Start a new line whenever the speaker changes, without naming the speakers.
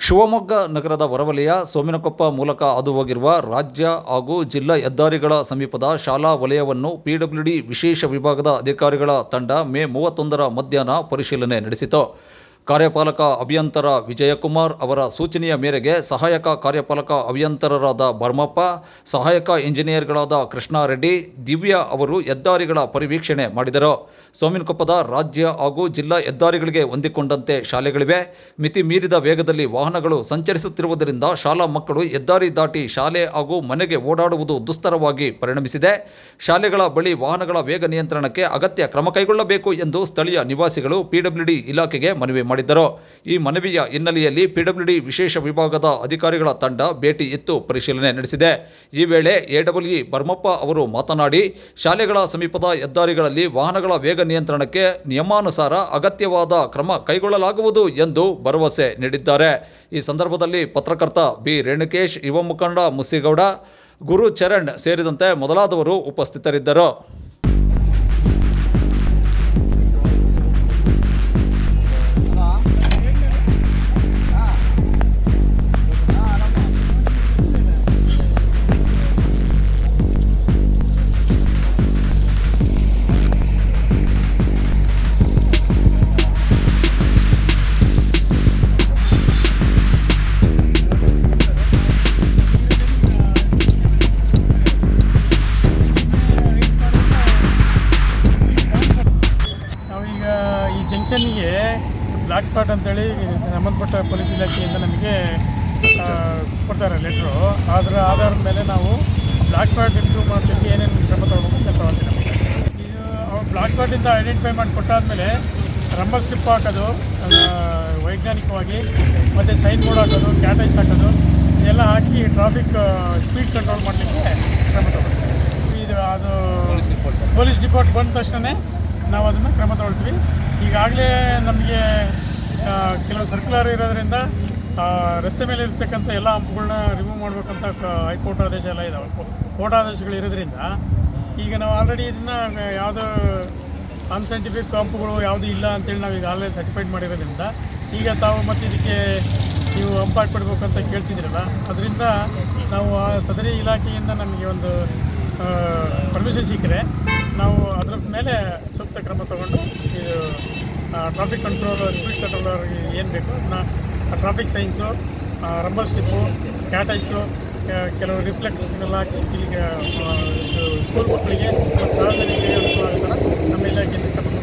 ಶಿವಮೊಗ್ಗ ನಗರದ ಹೊರವಲಯ ಸೋಮಿನಕೊಪ್ಪ ಮೂಲಕ ಹಾದು ಹೋಗಿರುವ ರಾಜ್ಯ ಹಾಗೂ ಜಿಲ್ಲಾ ಹೆದ್ದಾರಿಗಳ ಸಮೀಪದ ಶಾಲಾ ವಲಯವನ್ನು ಪಿಡಬ್ಲ್ಯೂಡಿ ವಿಶೇಷ ವಿಭಾಗದ ಅಧಿಕಾರಿಗಳ ತಂಡ ಮೇ ಮೂವತ್ತೊಂದರ ಮಧ್ಯಾಹ್ನ ಪರಿಶೀಲನೆ ನಡೆಸಿತು. ಕಾರ್ಯಪಾಲಕ ಅಭಿಯಂತರ ವಿಜಯಕುಮಾರ್ ಅವರ ಸೂಚನೆಯ ಮೇರೆಗೆ ಸಹಾಯಕ ಕಾರ್ಯಪಾಲಕ ಅಭಿಯಂತರರಾದ ಬರ್ಮಪ್ಪ, ಸಹಾಯಕ ಇಂಜಿನಿಯರ್ಗಳಾದ ಕೃಷ್ಣಾರೆಡ್ಡಿ, ದಿವ್ಯಾ ಅವರು ಹೆದ್ದಾರಿಗಳ ಪರಿವೀಕ್ಷಣೆ ಮಾಡಿದರು. ಸೋಮಿನಕೊಪ್ಪದ ರಾಜ್ಯ ಹಾಗೂ ಜಿಲ್ಲಾ ಹೆದ್ದಾರಿಗಳಿಗೆ ಹೊಂದಿಕೊಂಡಂತೆ ಶಾಲೆಗಳಿವೆ. ಮಿತಿ ಮೀರಿದ ವೇಗದಲ್ಲಿ ವಾಹನಗಳು ಸಂಚರಿಸುತ್ತಿರುವುದರಿಂದ ಶಾಲಾ ಮಕ್ಕಳು ಹೆದ್ದಾರಿ ದಾಟಿ ಶಾಲೆ ಹಾಗೂ ಮನೆಗೆ ಓಡಾಡುವುದು ದುಸ್ತರವಾಗಿ ಪರಿಣಮಿಸಿದೆ. ಶಾಲೆಗಳ ಬಳಿ ವಾಹನಗಳ ವೇಗ ನಿಯಂತ್ರಣಕ್ಕೆ ಅಗತ್ಯ ಕ್ರಮ ಕೈಗೊಳ್ಳಬೇಕು ಎಂದು ಸ್ಥಳೀಯ ನಿವಾಸಿಗಳು ಪಿಡಬ್ಲ್ಯೂಡಿ ಇಲಾಖೆಗೆ ಮನವಿ ಮಾಡಿದ್ದರು. ಈ ಮನವಿಯ ಹಿನ್ನೆಲೆಯಲ್ಲಿ ಪಿಡಬ್ಲ್ಯೂಡಿ ವಿಶೇಷ ವಿಭಾಗದ ಅಧಿಕಾರಿಗಳ ತಂಡ ಭೇಟಿ ಎತ್ತು ಪರಿಶೀಲನೆ ನಡೆಸಿದೆ. ಈ ವೇಳೆ ಎಡಬ್ಲ್ಯೂಇ ಬರ್ಮಪ್ಪ ಅವರು ಮಾತನಾಡಿ, ಶಾಲೆಗಳ ಸಮೀಪದ ಹೆದ್ದಾರಿಗಳಲ್ಲಿ ವಾಹನಗಳ ವೇಗ ನಿಯಂತ್ರಣಕ್ಕೆ ನಿಯಮಾನುಸಾರ ಅಗತ್ಯವಾದ ಕ್ರಮ ಕೈಗೊಳ್ಳಲಾಗುವುದು ಎಂದು ಭರವಸೆ ನೀಡಿದ್ದಾರೆ. ಈ ಸಂದರ್ಭದಲ್ಲಿ ಪತ್ರಕರ್ತ ಬಿ. ರೇಣುಕೇಶ್, ಯುವ ಮುಖಂಡ ಮುಸ್ಸಿಗೌಡ, ಗುರು ಚರಣ್ ಸೇರಿದಂತೆ ಮೊದಲಾದವರು ಉಪಸ್ಥಿತರಿದ್ದರು.
ಜಂಕ್ಷನ್ನಿಗೆ ಬ್ಲಾಕ್ ಸ್ಪಾಟ್ ಅಂತೇಳಿ ಸಂಬಂಧಪಟ್ಟ ಪೊಲೀಸ್ ಇಲಾಖೆಯಿಂದ ನಮಗೆ ಕೊಡ್ತಾರೆ ಲೆಟ್ರು ಅದರ ಆಧಾರದ ಮೇಲೆ ನಾವು ಬ್ಲಾಕ್ ಸ್ಪಾಟ್ ಇಂಪ್ರೂವ್ ಮಾಡಲಿಕ್ಕೆ ಏನೇನು ಕ್ರಮ ತಗೋಬೇಕು ಅಂತ ತಗೊಳ್ತೀವಿ ನಮಗೆ. ಇದು ಅವ್ರು ಬ್ಲಾಕ್ ಸ್ಪಾಟಿಂದ ಐಡೆಂಟಿಫೈ ಮಾಡಿ ಕೊಟ್ಟಾದಮೇಲೆ ರಂಬರ್ ಸ್ಟ್ರಿಪ್ ಹಾಕೋದು ವೈಜ್ಞಾನಿಕವಾಗಿ ಮತ್ತು ಸೈನ್ ಬೋರ್ಡ್ ಹಾಕೋದು ಕ್ಯಾಟೈಸ್ ಹಾಕೋದು ಇದೆಲ್ಲ ಹಾಕಿ ಟ್ರಾಫಿಕ್ ಸ್ಪೀಡ್ ಕಂಟ್ರೋಲ್ ಮಾಡಲಿಕ್ಕೆ ಕ್ರಮ ತಗೊಳ್ತೀವಿ. ಇದು ಅದು ಪೊಲೀಸ್ ಡಿಪಾರ್ಟ್ ಬಂದ ತಕ್ಷಣ ನಾವು ಅದನ್ನು ಕ್ರಮ ತಗೊಳ್ತೀವಿ. ಈಗಾಗಲೇ ನಮಗೆ ಕೆಲವು ಸರ್ಕ್ಯುಲರ್ ಇರೋದ್ರಿಂದ ರಸ್ತೆ ಮೇಲೆ ಇರ್ತಕ್ಕಂಥ ಎಲ್ಲ ಹಂಪುಗಳನ್ನ ರಿಮೂವ್ ಮಾಡಬೇಕಂತ ಹೈಕೋರ್ಟ್ ಆದೇಶ ಎಲ್ಲ ಇದಾವೆ. ಕೋರ್ಟ್ ಆದೇಶಗಳು ಇರೋದ್ರಿಂದ, ಈಗ ನಾವು ಆಲ್ರೆಡಿ ಇದನ್ನು ಯಾವುದೋ ಅನ್ಸೈಂಟಿಫಿಕ್ ಹಂಪುಗಳು ಯಾವುದೂ ಇಲ್ಲ ಅಂತೇಳಿ ನಾವು ಈಗ ಆಲ್ರೆಡಿ ಸರ್ಟಿಫೈಡ್ ಮಾಡಿರೋದ್ರಿಂದ, ಈಗ ತಾವು ಮತ್ತು ಇದಕ್ಕೆ ನೀವು ಹಂಪ್ ಹಾಕ್ಬಿಡ್ಬೇಕು ಅಂತ ಕೇಳ್ತಿದ್ದೀರಲ್ಲ, ಅದರಿಂದ ನಾವು ಆ ಸದರಿ ಇಲಾಖೆಯಿಂದ ನಮಗೆ ಒಂದು ಪರ್ಮಿಷನ್ ಸಿಕ್ಕರೆ ನಾವು ಅದರ ಮೇಲೆ ಸೂಕ್ತ ಕ್ರಮ ತಗೊಂಡು ಟ್ರಾಫಿಕ್ ಕಂಟ್ರೋಲ್ ಸ್ಪೀಡ್ ಕಂಟ್ರೋಲರ್ ಏನು ಬೇಕು ಅದನ್ನ traffic signs rubber strip cat's eyes ಕೆಲವು ರಿಫ್ಲೆಕ್ಟರ್ಸ್ನೆಲ್ಲ ಇಲ್ಲಿಗೆ ಸ್ಕೂಲ್ ಮಕ್ಕಳಿಗೆ ಸಾರ್ವಜನಿಕರಿಗೆ ಅನುಕೂಲ ಆಗೋ ಥರ ನಮ್ಮ ಇಲಾಖೆಯಿಂದ